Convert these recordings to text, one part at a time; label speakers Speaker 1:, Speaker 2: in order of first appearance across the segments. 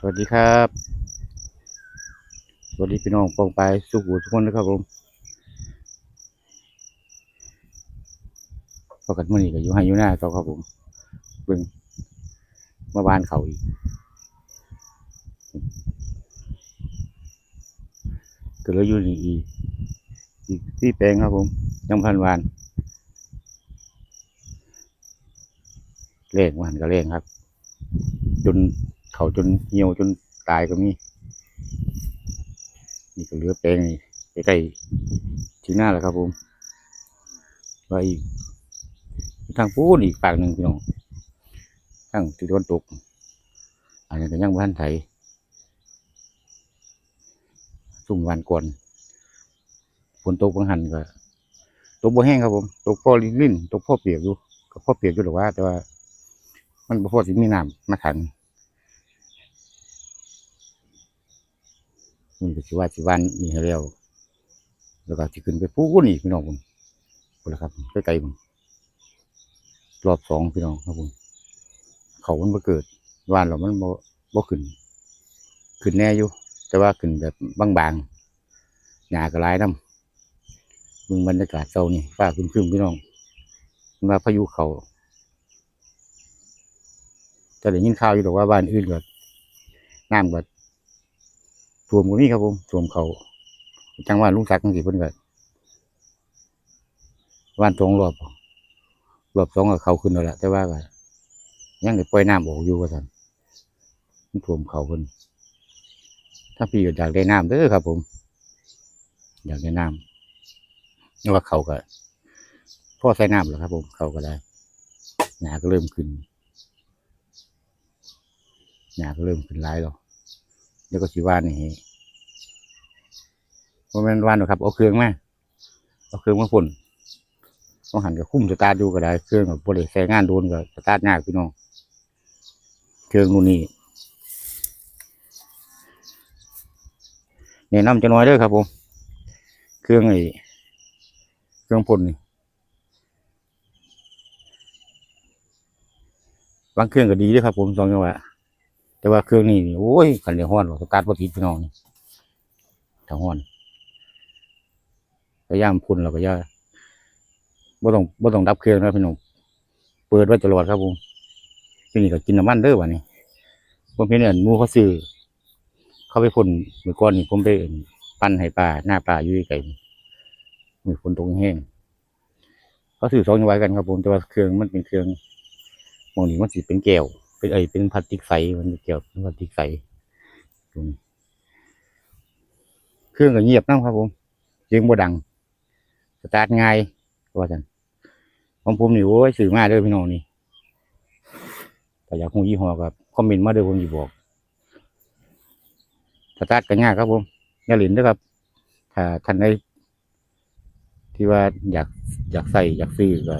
Speaker 1: สวัสดีครับ สวัสดีพี่น้องปองไปสุขหูทุกคนนะครับผมพอกันมื่อนี้ก็อยู่ให้อยู่หน้าต่อครับผมเบิ่งมาบ้านเขาอีกก็เลยอยู่นี่อีกอีกที่แปลงครับผมยังพันวานเล่งวันก็เล่งครับ จน เขาจนเหี่ยวจนตายก็มี นี่ก็เหลือแปลงนี่ใกล้ๆที่หน้าแล้วครับผมว่าอีกทางพูนอีกฝั่งหนึ่งพี่น้องทางที่ตะวันตกอันนี้ก็ยังบ้านไทยสุ่มวันก่อนฝนตกบางหันก็ตกบ่แห้งครับผมตกพ่อลิ้นลิ้นตกพ่อเปียกอยู่ก็พ่อเปียกอยู่หรอว่า แต่ว่า มันบ่พอสิมีน้ำมาขัง นี่ก็สิว่าสิวันนี่ให้แล้วแล้วก็สิขึ้นไปพูนี่พี่น้องผมพุ่นละครับใกล้ๆผมรอบสองพี่น้องครับผมเขามันมาเกิดวานเรามันบ่บ่ขึ้น ขึ้นแน่อยู่ แต่ว่าขึ้นแบบบางๆหญ้าก็หลายน้ำมึงบรรยากาศเช้านี่ฟ้าครึมๆพี่น้องมาพายุเขาแต่ได้ยินข่าวอยู่หรอกว่าบ้านอื่นก็น้ำก็ ท่วมก็มีครับผมท่วมเขาจังหวัดลุงศักดิ์จังสิเพิ่นก็บ้านตรงรอบรอบสองก็เขาขึ้นแล้วละแต่ว่าก็ยังได้ปล่อยน้ำออกอยู่ว่าซั่นมันท่วมเขาเพิ่นถ้าพี่อยากได้น้ำเด้อครับ ผม อยากได้น้ำนี่ว่าเขาก็พ่อใส่น้ำแล้วครับ ผมเขาก็ได้หนาก็เริ่มขึ้นหญ้าก็เริ่มขึ้นหลายแล้ว เดี๋ยวก็สิว่านนี่เพราะมันว่านหรอกครับเอาเครื่องมาเอาเครื่องมาพ่นต้องหันกับคุ้มสตาร์ดูก็ได้เครื่องกับบริใช้งานโดนกับสตาร์ทยากพี่น้องเครื่องนู่นนี่แนะนำจะน้อยด้อครับผมเครื่องไอ้เครื่องพ่นนี่บางเครื่องก็ดีด้วยครับผมสองจังหวะ แต่ว่าเครื่องนี้นี่โอ้ยขันเดียวห้อนหรอกสตาร์ทบ่ติดพี่น้องนี่ถ้าห้อนพยายามพุ่นเราก็ย่าบ่ต้องบ่ต้องดับเครื่องนะพี่น้องเปิดไว้ตลอดครับผมทีนี้ก็กินน้ำมันเด้อวันนี้ผมเห็นอันมูเขาซื้อเขาไปพ่นมือก่อนนี่ผมไปปั้นให้ปลาหน้าปลาอยู่ไกลๆมีฝนตกแห้งเขาซื้อสองอย่างไว้กันครับผมแต่ว่าเครื่องมันเป็นเครื่องมองนี้มันสิเป็นแก้ว เป็นไอยเป็นพลาสติกใสมันเกี่ยวเป็นพลาสติกใสตรงนี้เครื่องก็เงียบนะครับผมเสียงบ่ดังสตาร์ทง่ายว่าจันของผมนี่โอ้ยสื่อมาเด้อพี่น้องนี่แต่อยากคงยี่ห้อกับคอมเมนต์มาเด้อผมจะบอกสตาร์ทก็ง่ายครับผมอย่าหลินนะครับ ถ้าท่านใดที่ว่าอยากอยากใส่อยากซื้อก็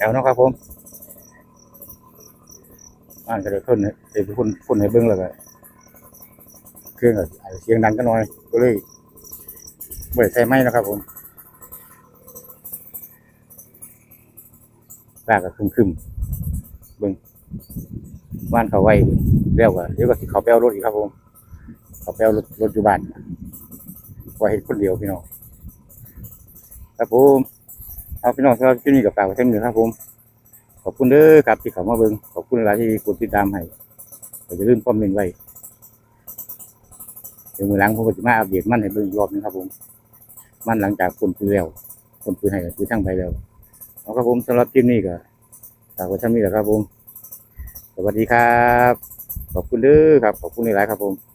Speaker 1: แล้วเนาะครับผมอ่านก็เลยพ่นเดี๋ยวพ่นพ่นให้เบิ้งแล้วก็เครื่องก็อาจจะเสียงดังก็น้อย ก็เลยไม่ได้ใส่ไม้นะครับผมฟ้าก็ครึมเบิ่งบ้านเขาไว้แล้วก็เดี๋ยวก็สิเขาไปเอารถอีกครับผม เขาไปเอารถรถอยู่บ้านไว้เห็นคนเดียวพี่น้องครับผม เอาพี่น้องสำหรับที่นี่กับฝากไว้เท่านี้ครับผม ขอบคุณเด้อครับที่เข้ามาเบิ่งขอบคุณหลายที่กดติดตามให้ก็จะลืมคอมเมนต์ไว้เดี๋ยวมือหลังผมก็จะมาอัปเดตมันให้เบิ่งอีกรอบนึงครับผม มันหลังจากคนปืนแล้วคนปืนให้ก็คือช่างไปแล้วเอาครับผมสำหรับคลิปนี้ก็ฝากไว้เท่านี้แหละครับผม สวัสดีครับ ขอบคุณเด้อครับ ขอบคุณหลายครับผม